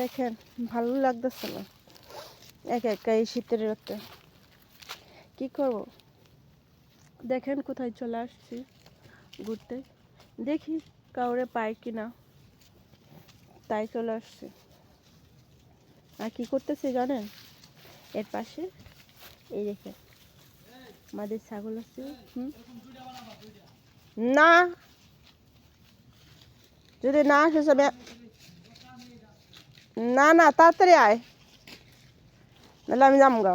দেখেন, ভালো লাগতেছে না। একা একা এই শীতের রাতে। কি করব? দেখেন কোথায় চলে আসছি ঘুরতে। দেখি কাউরে পাই কিনা। তাই চলে আসছি। আর কি করতেছি জানেন? এর পাশে, এই দেখেন আমাদের ছাগল আছে না! যদি না আসে না না তাড়াতাড়ি আয়। নাহলে আমি যাম গা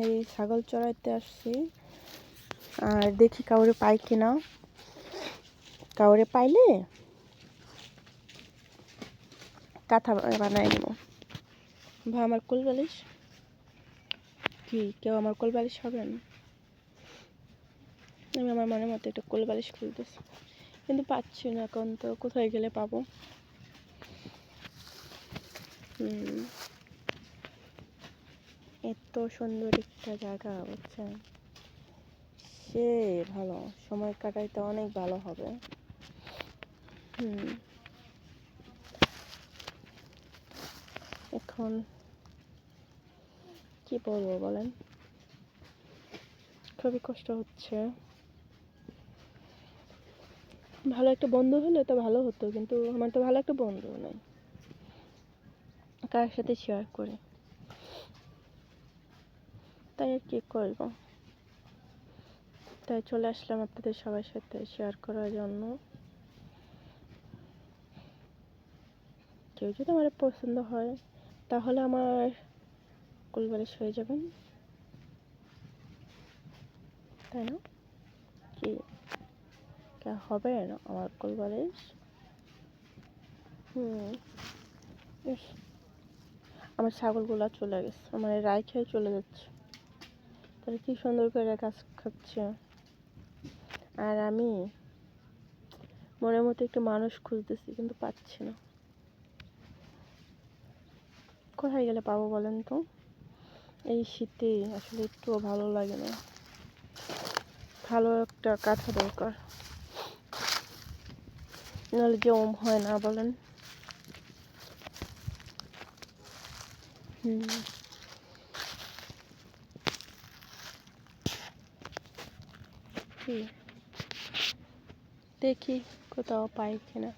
এই ছাগল চড়াইতে আসছি। আর দেখি কাউরে পাই কিনা। কাউরে পাইলে কাঁথা বানাই নেব ভা আমার কোল বালিশ কি, কেউ আমার কোল বালিশ হবেন আমি আমার মনের মতো একটা কোল বালিশ খুলতেছি কিন্তু পাচ্ছি না, এখন তো কোথায় গেলে পাবো? এত সুন্দর একটা জায়গা, বুঝছেন? সে ভালো, সময় কাটাইতে অনেক ভালো হবে। হুম। এখন কি বলব বলেন? খুবই কষ্ট হচ্ছে। ভালো একটা বন্ধু হলে তো ভালো হতো, কিন্তু আমার তো ভালো একটা বন্ধু নেই। কার সাথে শেয়ার করি? তাই আর কি করব? তাই চলে আসলাম আপনাদের সবার সাথে শেয়ার করার জন্য। কেউ যদি আমার পছন্দ হয়, তাহলে আমার কুলবালিশ হয়ে যাবেন। তাই না? কে হবে না আমার কুলবালিশ হুম ইস, আমার ছাগলগুলো চলে গেছে আমার রায় খেয়ে চলে যাচ্ছে। তাহলে কি সুন্দর করে কাজ খাচ্ছে? আর আমি মনের মতো একটা মানুষ খুঁজতেছি কিন্তু পাচ্ছি না। কোথায় গেলে পাবো বলেন তো? এই শীতে আসলে একটুও ভালো লাগে না। ভালো একটা কাঁথা দরকার। নাহলে জম হয় না বলেন। হুম? দেখি কোথাও পাই কিনা।